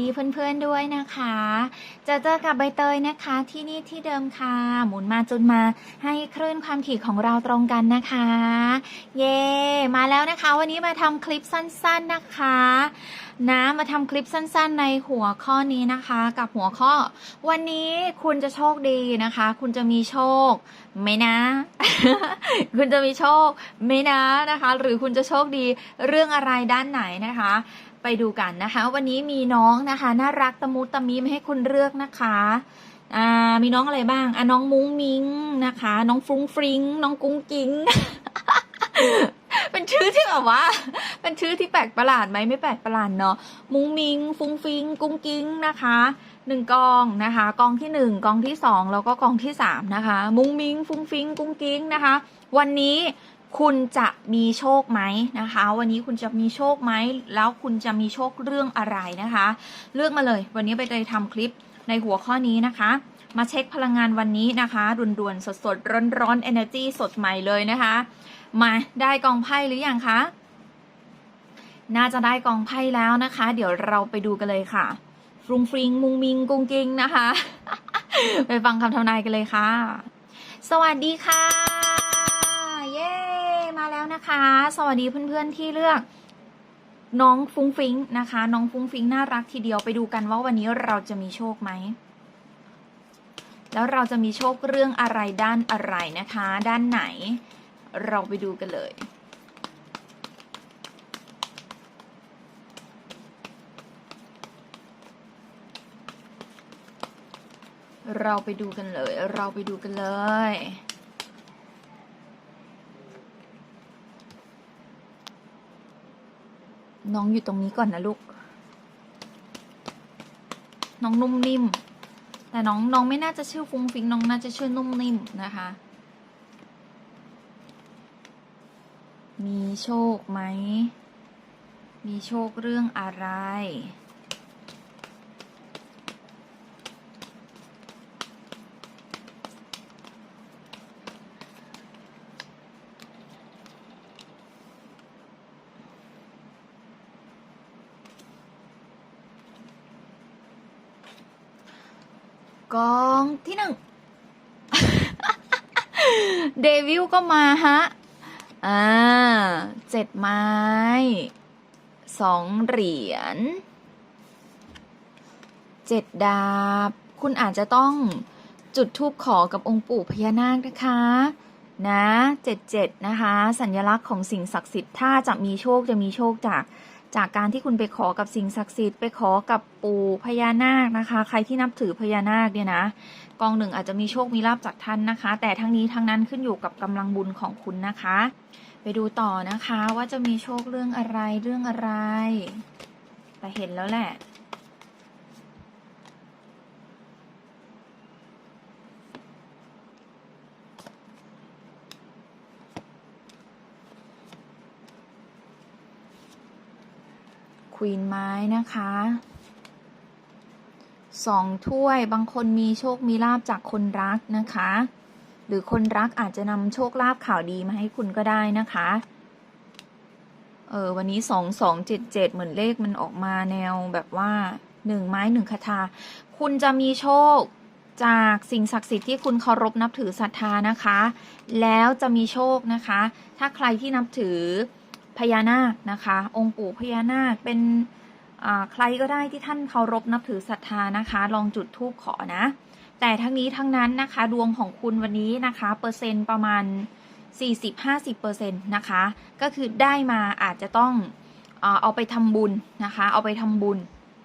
ดีเพื่อนๆด้วยนะคะ จะเจอกับใบเตยนะคะที่นี่ที่เดิมค่ะ หมุนมาจนมาให้คลื่นความถี่ของเราตรงกันนะคะ เย้มาแล้วนะคะ วันนี้มาทำคลิปสั้นๆนะคะนะมาทำคลิปสั้นๆในหัวข้อนี้นะคะ กับหัวข้อ วันนี้คุณจะโชคดีนะคะ คุณจะมีโชคไหมนะ คุณจะมีโชคไหมนะนะคะ หรือคุณจะโชคดีเรื่องอะไรด้านไหนนะคะ ไปดูกันนะคะ วันนี้มีน้องนะคะน่ารักตะมุตะมีมาให้คุณเลือกนะคะอ่ามีน้องอะไรบ้างอะน้องมุ้งมิงนะคะ น้องฟรุ้งฟริ้งน้องกุ้งกิ้งเป็นชื่อที่แบบว่า เป็นชื่อที่แปลกประหลาดไหมไม่แปลกประหลาดเนาะมุ้งมิง ฟุ้งฟิง กุ้งกิ้งนะคะหนึ่งกองนะคะ กองที่หนึ่งกองที่สองแล้วก็กองที่สามนะคะ มุ้งมิง ฟุ้งฟิง กุ้งกิ้งนะคะ วันนี้ คุณจะมีโชคไหมนะคะ วันนี้คุณจะมีโชคไหมแล้วคุณจะมีโชคเรื่องอะไรนะคะ เลือกมาเลย วันนี้ไปเลยทำคลิปในหัวข้อนี้นะคะ มาเช็คพลังงานวันนี้นะคะด่วนๆสดๆ ร้อนๆ energy สดใหม่เลยนะคะ มาได้กองไพ่หรือยังคะน่าจะได้กองไพ่แล้วนะคะ เดี๋ยวเราไปดูกันเลยค่ะฟรุงฟริงมุงมิงกุงกิงนะคะ ไปฟังคำทำนายกันเลยค่ะ สวัสดีค่ะ นะคะ สวัสดีเพื่อนๆที่เลือกน้องฟุ้งฟิงนะคะ น้องฟุ้งฟิงน่ารักทีเดียวไปดูกันว่าวันนี้เราจะมีโชคไหมแล้วเราจะมีโชคเรื่องอะไรด้านอะไรนะคะ ด้านไหน เราไปดูกันเลยเราไปดูกันเลย เราไปดูกันเลย น้องอยู่ตรงนี้ก่อนนะลูก น้องนุ่มนิ่ม แต่น้องน้องไม่น่าจะชื่อฟุ้งฟิงน้องน่าจะชื่อนุ่มนิ่มนะคะ มีโชคไหม มีโชคเรื่องอะไร กองที่หนึ่งเดวิลก็มาฮะ อ่าเจ็ดไม้สองเหรียญเจ็ดดาบ คุณอาจจะต้องจุดทูปขอกับองค์ปู่พญานาคนะคะ นะเจ็ดเจ็ดนะคะ สัญลักษณ์ของสิ่งศักดิ์สิทธิ์ถ้าจะมีโชคจะมีโชคจาก จากการที่คุณไปขอกับสิ่งศักดิ์สิทธิ์ไปขอกับปู่พญานาคนะคะ ใครที่นับถือพญานาคเนี่ยนะกองหนึ่งอาจจะมีโชคมีลาบจากท่านนะคะ แต่ทั้งนี้ทั้งนั้นขึ้นอยู่กับกำลังบุญของคุณนะคะ ไปดูต่อนะคะว่าจะมีโชคเรื่องอะไรเรื่องอะไร แต่เห็นแล้วแหละ ควีนไม้นะคะสองถ้วยบางคนมีโชคมีลาบจากคนรักนะคะ หรือคนรักอาจจะนำโชคลาภข่าวดีมาให้คุณก็ได้นะคะ เออวันนี้สองสองเจ็ดเจ็ดเหมือนเลขมันออกมาแนวแบบว่าหนึ่งไม้หนึ่งคาถาคุณจะมีโชคจากสิ่งศักดิ์สิทธิ์ที่คุณเคารพนับถือศรัทธานะคะ แล้วจะมีโชคนะคะ ถ้าใครที่นับถือ พญานาคนะคะ องค์ปู่พญานาคเป็นใครก็ได้ที่ท่านเคารพนับถือศรัทธานะคะ ลองจุดธูปขอนะ แต่ทั้งนี้ทั้งนั้นนะคะดวงของคุณวันนี้นะคะ เปอร์เซ็นต์ประมาณ 40-50%นะคะ ก็คือได้มาอาจจะต้องเอาไปทำบุญนะคะ เอาไปทำบุญ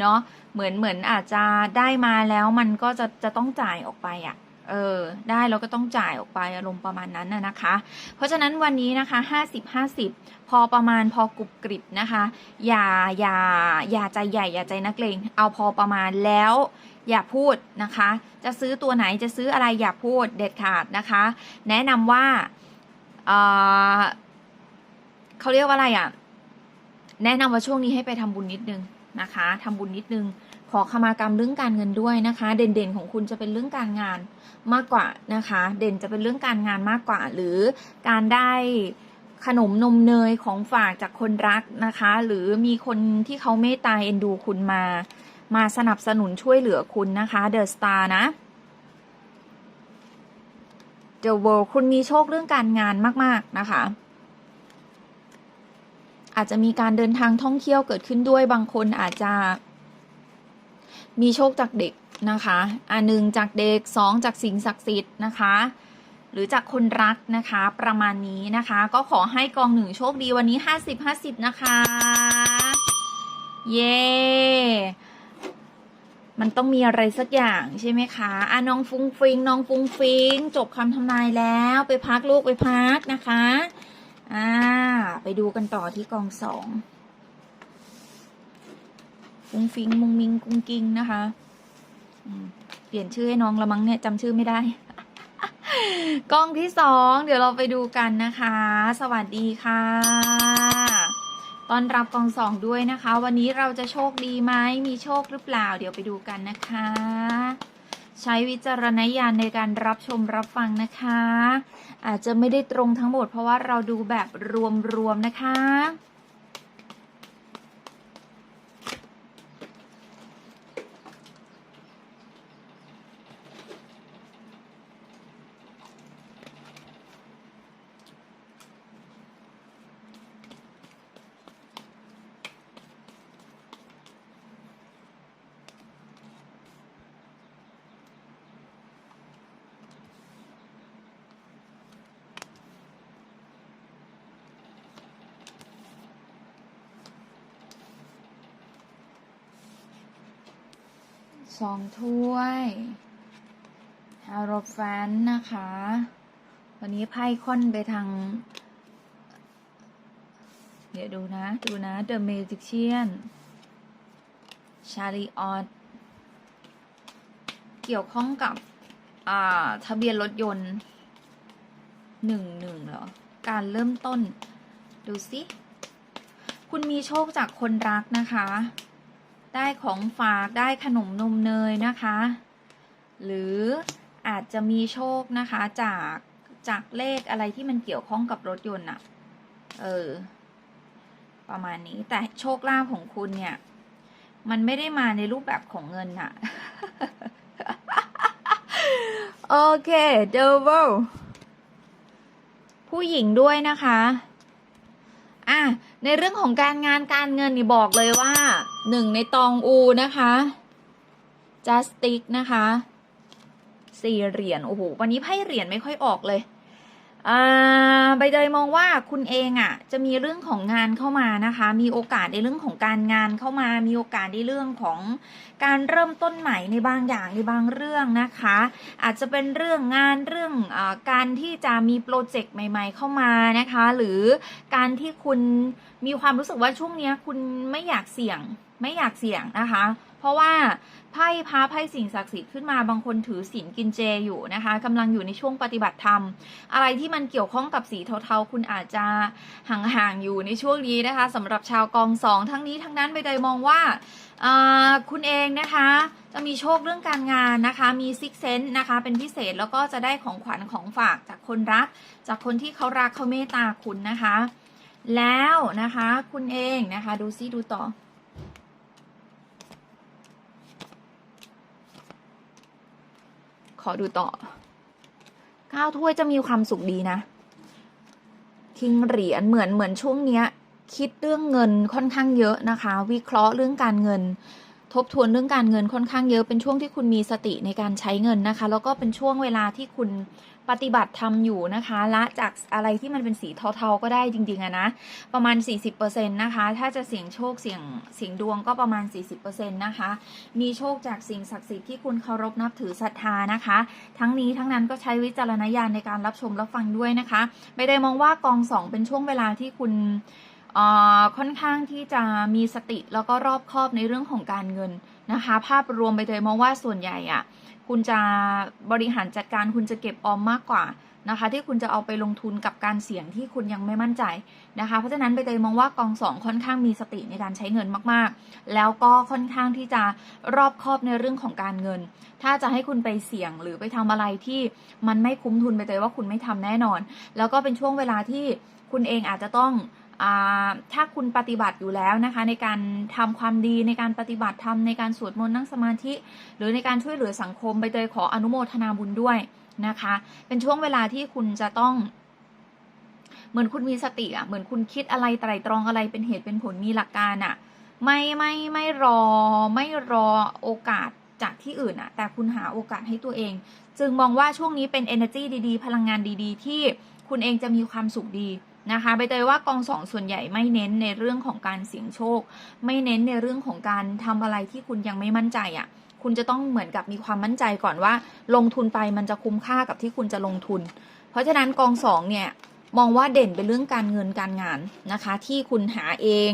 เนาะเหมือนเหมือนอาจจะได้มาแล้วมันก็จะจะต้องจ่ายออกไปอะ่ะ เออได้แล้วก็ต้องจ่ายออกไปอารมณ์ประมาณนั้นนะคะ เพราะฉะนั้นวันนี้นะคะ 50-50 พอประมาณพอกรุบกริบนะคะ อย่าอย่าอย่าใจใหญ่อย่าใจนักเลงเอาพอประมาณแล้วอย่าพูดนะคะ จะซื้อตัวไหนจะซื้ออะไรอย่าพูดเด็ดขาดนะคะ แนะนำว่าเเขาเรียกว่าอะไรอะ่ะ แนะนำว่าช่วงนี้ให้ไปทำบุญนิดนึงนะคะทำบุญนิดนึง ขอขมากรรมเรื่องการเงินด้วยนะคะ เด่นๆของคุณจะเป็นเรื่องการงานมากกว่านะคะ เด่นจะเป็นเรื่องการงานมากกว่า หรือการได้ขนมนมเนยของฝากจากคนรักนะคะ หรือมีคนที่เขาเมตตาเอ็นดูคุณมา มาสนับสนุนช่วยเหลือคุณนะคะเดอะสตาร์นะ The World คุณมีโชคเรื่องการงานมากๆนะคะ อาจจะมีการเดินทางท่องเที่ยวเกิดขึ้นด้วยบางคนอาจจะ มีโชคจากเด็กนะคะอันหนึ่งจากเด็กสองจากสิ่งศักดิ์สิทธิ์นะคะ หรือจากคนรักนะคะประมาณนี้นะคะ ก็ขอให้กองหนึ่งโชคดีวันนี้ห้าสิบห้าสิบนะคะ เย้มันต้องมีอะไรสักอย่างใช่ไหมคะอะน้องฟุ้งฟิงน้องฟุ้งฟิงจบคำทำนายแล้วไปพักลูกไปพักนะคะ อ่า ไปดูกันต่อที่กองสอง ฟุ้งฟิงมุงมิงกุ้งกิงนะคะเปลี่ยนชื่อให้น้องละมั้งเนี่ยจำชื่อไม่ได้ กล้องที่สองเดี๋ยวเราไปดูกันนะคะ สวัสดีค่ะตอนรับกองสองด้วยนะคะ วันนี้เราจะโชคดีไหมมีโชคหรือเปล่า เดี๋ยวไปดูกันนะคะ ใช้วิจารณญาณในการรับชมรับฟังนะคะ อาจจะไม่ได้ตรงทั้งหมดเพราะว่าเราดูแบบรวมๆนะคะ สองถ้วยฮาโรแฟนนะคะ วันนี้ไพ่ค่อนไปทาง เดี๋ยวดูนะ ดูนะ The Magician ชาลีออตเกี่ยวข้องกับ อ่า ทะเบียนรถยนต์หนึ่งหนึ่งเหรอ การเริ่มต้น ดูสิ คุณมีโชคจากคนรักนะคะ ได้ของฝากได้ขนมนมเนยนะคะ หรืออาจจะมีโชคนะคะจากจากเลขอะไรที่มันเกี่ยวข้องกับรถยนต์อะเออ ประมาณนี้แต่โชคลาภของคุณเนี่ย มันไม่ได้มาในรูปแบบของเงินอะโอเคเดว l ผู้หญิงด้วยนะคะ อะ ในเรื่องของการงานการเงินนี่บอกเลยว่าหนึ่งในตองอูนะคะจัสติกนะคะสี่เหรียญโอ้โหวันนี้ไพ่เหรียญไม่ค่อยออกเลย ใบเตยมองว่าคุณเองอะ่ะ จะมีเรื่องของงานเข้ามานะคะ มีโอกาสในเรื่องของการงานเข้ามา มีโอกาสในเรื่องของการเริ่มต้นใหม่ในบางอย่างในบางเรื่องนะคะ อาจจะเป็นเรื่องงานเรื่องอการที่จะมีโปรเจกต์ใหม่ ๆ เข้ามานะคะ หรือการที่คุณมีความรู้สึกว่าช่วงนี้คุณไม่อยากเสี่ยงไม่อยากเสี่ยงนะคะ ราะว่าไพ่พาไพ่สิ่งศักดิ์สิทธิ์ขึ้นมาบางคนถือศีลกินเจอยู่นะคะกำลังอยู่ในช่วงปฏิบัติธรรม อะไรที่มันเกี่ยวข้องกับสีเทาๆ คุณอาจจะห่างๆอยู่ในช่วงนี้นะคะสำหรับชาวกองสองทั้งนี้ทั้งนั้นใบเตยมองว่าอ่าคุณเองนะคะ จะมีโชคเรื่องการงานนะคะ มีซิกเซนต์นะคะ เป็นพิเศษแล้วก็จะได้ของขวัญของฝากจากคนรัก จากคนที่เขารักเขาเมตตาคุณนะคะ แล้วนะคะคุณเองนะคะ ดูซิดูต่อ อดูต่อก้าวถ้วยจะมีความสุขดีนะคิงเหรียญเหมือนเหมือนช่วงเนี้ย คิดเรื่องเงินค่อนข้างเยอะนะคะ วิเคราะห์เรื่องการเงิน ทบทวนเรื่องการเงินค่อนข้างเยอะ เป็นช่วงที่คุณมีสติในการใช้เงินนะคะ แล้วก็เป็นช่วงเวลาที่คุณ ปฏิบัติทำอยู่นะคะละจากอะไรที่มันเป็นสีเทาๆก็ได้จริงๆอะนะประมาณ 40%นะคะ ถ้าจะเสี่ยงโชคเสี่ยงเสี่ยงดวงก็ประมาณ 40%นะคะ มีโชคจากสิ่งศักดิ์สิทธิ์ที่คุณเคารพนับถือศรัทธานะคะ ทั้งนี้ทั้งนั้นก็ใช้วิจารณญาณในการรับชมรับฟังด้วยนะคะไม่ได้มองว่ากองสองเป็นช่วงเวลาที่คุณอ่อค่อนข้างที่จะมีสติแล้วก็รอบคอบในเรื่องของการเงินนะคะ ภาพรวมไปเลยมองว่าส่วนใหญ่อะ คุณจะบริหารจัดการคุณจะเก็บออมมากกว่านะคะ ที่คุณจะเอาไปลงทุนกับการเสี่ยงที่คุณยังไม่มั่นใจนะคะ เพราะฉะนั้นใบเตยมองว่ากองสองค่อนข้างมีสติในการใช้เงินมากๆ แล้วก็ค่อนข้างที่จะรอบคอบในเรื่องของการเงิน ถ้าจะให้คุณไปเสี่ยงหรือไปทำอะไรที่มันไม่คุ้มทุนใบเตยว่าคุณไม่ทำแน่นอน แล้วก็เป็นช่วงเวลาที่คุณเองอาจจะต้อง ถ้าคุณปฏิบัติอยู่แล้วนะคะ ในการทำความดีในการปฏิบัติธรรมในการสวดมนต์นั่งสมาธิ หรือในการช่วยเหลือสังคมใบเตยขออนุโมทนาบุญด้วยนะคะ เป็นช่วงเวลาที่คุณจะต้อง เหมือนคุณมีสติอะเหมือนคุณคิดอะไรไตรตรองอะไรเป็นเหตุเป็นผลมีหลักการอะไม่ไม่ไม่รอไม่รอโอกาสจากที่อื่นอะแต่คุณหาโอกาสให้ตัวเอง จึงมองว่าช่วงนี้เป็น energy ดีๆ พลังงานดีๆ ที่คุณเองจะมีความสุขดี นะคะใบเตยว่ากองสองส่วนใหญ่ไม่เน้นในเรื่องของการเสี่ยงโชค ไม่เน้นในเรื่องของการทำอะไรที่คุณยังไม่มั่นใจอะ คุณจะต้องเหมือนกับมีความมั่นใจก่อนว่า ลงทุนไปมันจะคุ้มค่ากับที่คุณจะลงทุน เพราะฉะนั้นกองสองเนี่ยมองว่าเด่นเป็นเรื่องการเงินการงานนะคะ ที่คุณหาเอง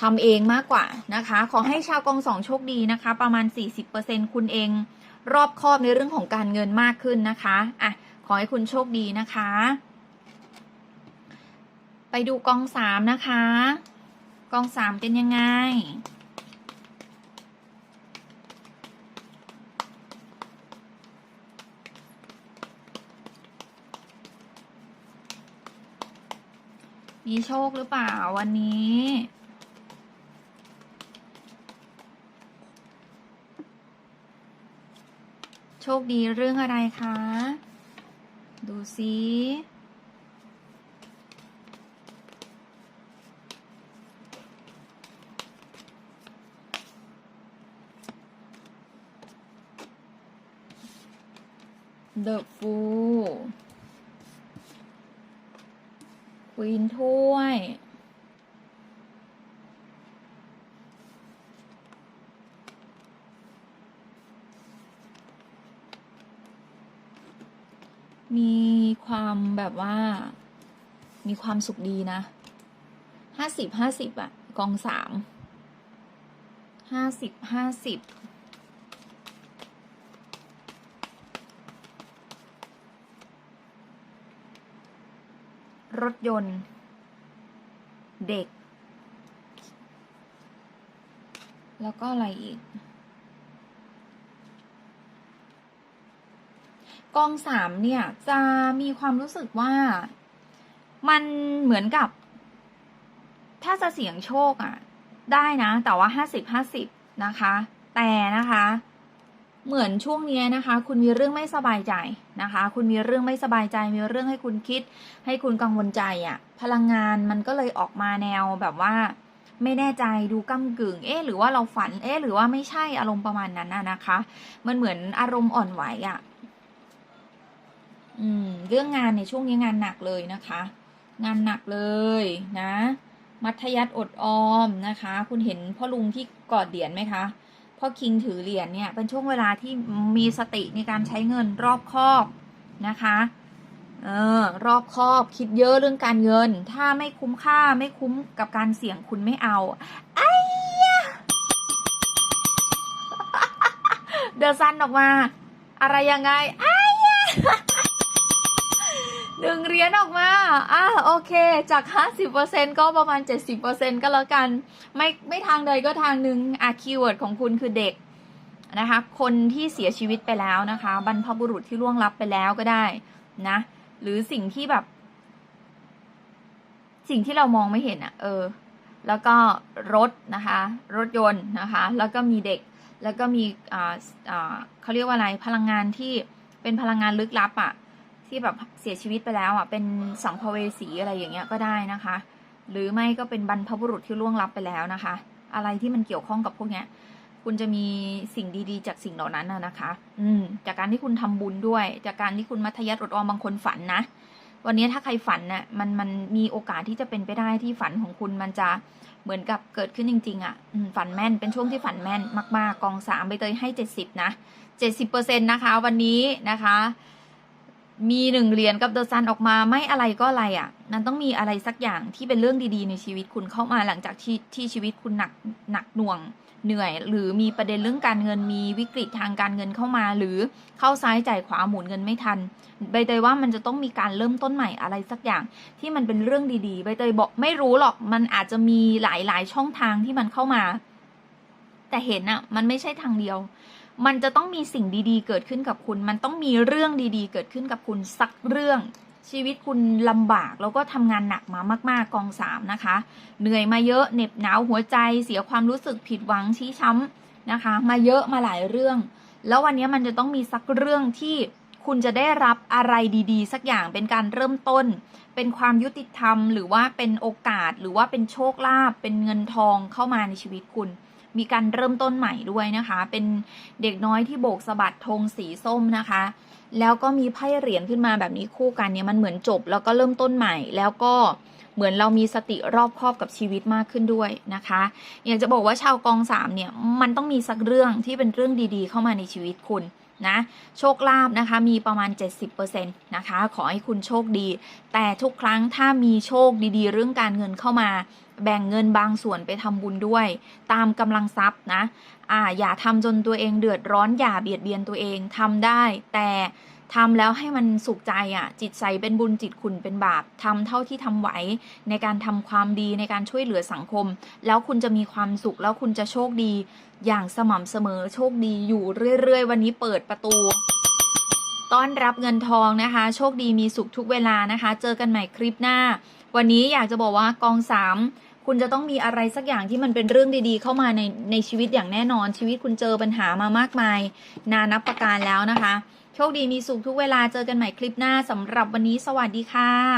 ทำเองมากกว่านะคะ ขอให้ชาวกองสองโชคดีนะคะ ประมาณ 40%คุณเอง รอบคอบในเรื่องของการเงินมากขึ้นนะคะอะขอให้คุณโชคดีนะคะ ไปดูกองสามนะคะ กองสามเป็นยังไง มีโชคหรือเปล่าวันนี้โชคดีเรื่องอะไรคะ ดูซิ The Fool ควีนถ้วย มีความแบบว่า มีความสุขดีนะห้าสิบห้าสิบอะกองสามห้าสิบห้าสิบ รถยนต์ เด็ก แล้วก็อะไรอีก กองสามเนี่ย จะมีความรู้สึกว่ามันเหมือนกับ ถ้าจะเสี่ยงโชคอะ่ะ ได้นะ แต่ว่าห้าสิบห้าสิบนะคะ แต่นะคะ เหมือนช่วงนี้นะคะ คุณมีเรื่องไม่สบายใจนะคะ คุณมีเรื่องไม่สบายใจมีเรื่องให้คุณคิด ให้คุณกังวลใจอะ่ะ พลังงานมันก็เลยออกมาแนวแบบว่า ไม่แน่ใจดูก้ากึ่ง เอ๊ะหรือว่าเราฝันเอ๊ะหรือว่าไม่ใช่อารมณ์ประมาณนั้นนะคะ มันเหมือนอารมณ์อ่อนไหวอะ่ะอืมเรื่องงานในช่วงนี้งานหนักเลยนะคะ งานหนักเลยนะ มัธยัติอดออมนะคะ คุณเห็นพ่อลุงที่กอดเหรียญไหมคะ พ่อคิงถือเหรียญเนี่ยเป็นช่วงเวลาที่มีสติในการใช้เงินรอบคอบนะคะเออรอบคอบคิดเยอะเรื่องการเงิน ถ้าไม่คุ้มค่าไม่คุ้มกับการเสี่ยงคุณไม่เอาไอ้ยะเดอะซันออกมา อะไรยังไงไอ้ยะ หนึ่งเหรียญออกมาอะโอเค จาก 50%ก็ประมาณ 70%ก็แล้วกัน ไม่ไม่ทางใดก็ทางหนึ่งอะคีย์เวิร์ดของคุณคือเด็กนะคะ คนที่เสียชีวิตไปแล้วนะคะ บรรพบุรุษที่ล่วงลับไปแล้วก็ได้นะ หรือสิ่งที่แบบ สิ่งที่เรามองไม่เห็นอะ่ะ เออ แล้วก็รถนะคะ รถยนต์นะคะ แล้วก็มีเด็ก แล้วก็มีอ่าอ่าเขาเรียกว่าอะไร พลังงานที่เป็นพลังงานลึกลับอะ่ะ ที่แบบเสียชีวิตไปแล้วอะเป็นสัมภเวสีอะไรอย่างเงี้ยก็ได้นะคะ หรือไม่ก็เป็นบรรพบุรุษที่ล่วงลับไปแล้วนะคะ อะไรที่มันเกี่ยวข้องกับพวกเนี้ย คุณจะมีสิ่งดีๆ จากสิ่งเหล่านั้นนะคะ อืม จากการที่คุณทำบุญด้วย จากการที่คุณมัธยัติอดออมบางคนฝันนะวันนี้ถ้าใครฝันน่ะมันมันมีโอกาสที่จะเป็นไปได้ที่ฝันของคุณมันจะเหมือนกับเกิดขึ้นจริง ๆอะฝันแม่นเป็นช่วงที่ฝันแม่นมาก ๆ กองสามใบเตยให้เจ็ดสิบนะเจ็ดสิบเปอร์เซ็นต์นะคะ วันนี้นะคะ มีหนึ่งเหรียญกับเดอะซันออกมาไม่อะไรก็อะไรอะ่ะ มันต้องมีอะไรสักอย่างที่เป็นเรื่องดีๆ ในชีวิตคุณเข้ามาหลังจากที่ที่ชีวิตคุณหนักหนักหน่วงเหนื่อย หรือมีประเด็นเรื่องการเงินมีวิกฤตทางการเงินเข้ามา หรือเข้าซ้ายจ่ายขวาหมุนเงินไม่ทัน ใบเตยว่ามันจะต้องมีการเริ่มต้นใหม่อะไรสักอย่าง ที่มันเป็นเรื่องดีๆ ใบเตยบอกไม่รู้หรอกมันอาจจะมีหลายๆช่องทางที่มันเข้ามา แต่เห็นอะมันไม่ใช่ทางเดียว มันจะต้องมีสิ่งดีๆ เกิดขึ้นกับคุณ มันต้องมีเรื่องดีๆ เกิดขึ้นกับคุณสักเรื่องชีวิตคุณลำบากแล้วก็ทำงานหนักมามาก ๆ กองสามนะคะ เหนื่อยมาเยอะเหน็บหนาวหัวใจเสียความรู้สึกผิดหวังชี้ช้ำนะคะ มาเยอะมาหลายเรื่อง แล้ววันนี้มันจะต้องมีสักเรื่องที่คุณจะได้รับอะไรดีๆ สักอย่างเป็นการเริ่มต้น เป็นความยุติธรรม หรือว่าเป็นโอกาสหรือว่าเป็นโชคลาภเป็นเงินทองเข้ามาในชีวิตคุณ มีการเริ่มต้นใหม่ด้วยนะคะ เป็นเด็กน้อยที่โบกสะบัดธงสีส้มนะคะ แล้วก็มีไพ่เหรียญขึ้นมาแบบนี้คู่กันเนี่ยมันเหมือนจบ แล้วก็เริ่มต้นใหม่ แล้วก็เหมือนเรามีสติรอบครอบกับชีวิตมากขึ้นด้วยนะคะ อยากจะบอกว่าชาวกองสามเนี่ยมันต้องมีสักเรื่องที่เป็นเรื่องดีๆ เข้ามาในชีวิตคุณนะโชคลาภนะคะมีประมาณ 70%นะคะ ขอให้คุณโชคดี แต่ทุกครั้งถ้ามีโชคดีๆ เรื่องการเงินเข้ามา แบ่งเงินบางส่วนไปทำบุญด้วย ตามกำลังทรัพย์นะอ่าอย่าทำจนตัวเองเดือดร้อนอย่าเบียดเบียนตัวเองทำได้ แต่ทำแล้วให้มันสุขใจอะ่ะ จิตใสเป็นบุญจิตคุณเป็นบาปทำเท่าที่ทำไหวในการทำความดีในการช่วยเหลือสังคม แล้วคุณจะมีความสุขแล้วคุณจะโชคดี อย่างสม่ำเสมอโชคดีอยู่เรื่อยๆ วันนี้เปิดประตู ต้อนรับเงินทองนะคะ โชคดีมีสุขทุกเวลานะคะ เจอกันใหม่คลิปหน้า วันนี้อยากจะบอกว่ากองสาม คุณจะต้องมีอะไรสักอย่างที่มันเป็นเรื่องดีๆ เข้ามาในในชีวิตอย่างแน่นอน ชีวิตคุณเจอปัญหามามากมาย นานับประการแล้วนะคะ โชคดีมีสุขทุกเวลาเจอกันใหม่คลิปหน้าสำหรับวันนี้สวัสดีค่ะ